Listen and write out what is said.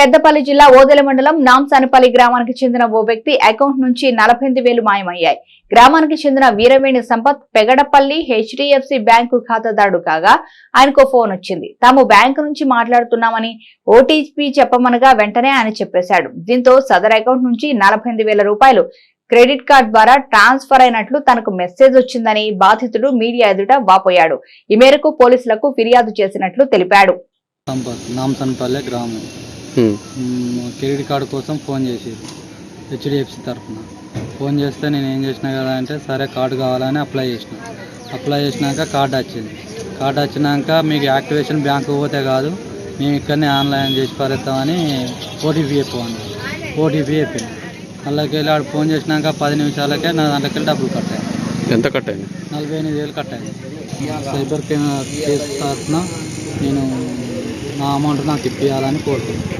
పెద్దపల్లి జిల్లా ఓదెల మండలం నాంసానపల్లి గ్రామానికి చెందిన ఓ వ్యక్తి అకౌంట్ నుంచి నలభై వేలు మాయమయ్యాయి. గ్రామానికి చెందిన వీరవేణి సంపత్ పెగడపల్లి హెచ్డిఎఫ్సి బ్యాంకు ఖాతాదారుడు కాగా ఆయనకు ఫోన్ వచ్చింది. తాము బ్యాంకు నుంచి మాట్లాడుతున్నామని ఓటీపీ చెప్పమనగా వెంటనే ఆయన చెప్పేశాడు. దీంతో సదర్ అకౌంట్ నుంచి నలభై వేల రూపాయలు క్రెడిట్ కార్డ్ ద్వారా ట్రాన్స్ఫర్ అయినట్లు తనకు మెసేజ్ వచ్చిందని బాధితుడు మీడియా ఎదుట వాపోయాడు. ఈ మేరకు పోలీసులకు ఫిర్యాదు చేసినట్లు తెలిపాడు. గ్రామం. క్రెడిట్ కార్డు కోసం ఫోన్ చేసారు హెచ్డిఎఫ్సి తరఫున. ఫోన్ చేస్తే నేను ఏం చేసిన కదా అంటే సరే కార్డు కావాలని అప్లై చేసిన. అప్లై చేసినాక కార్డు వచ్చింది. కార్డు వచ్చినాక మీకు యాక్టివేషన్ బ్యాంకు పోతే కాదు మేము ఇక్కడనే ఆన్లైన్ చేసి పారేస్తామని ఓటీపీ చెప్పమని ఓటీపీ చెప్పింది అందులోకి వెళ్ళి ఆడు ఫోన్ చేసినాక పది నిమిషాలకే నా దాంట్లోకి డబ్బులు కట్టాయి ఎంత కట్ అయింది నలభై ఎనిమిది వేలు కట్టాయి సైబర్ క్రైమ్ కేసు తరఫున నేను నా అమౌంట్ నాకు ఇప్పించాలని కోరుతున్నాను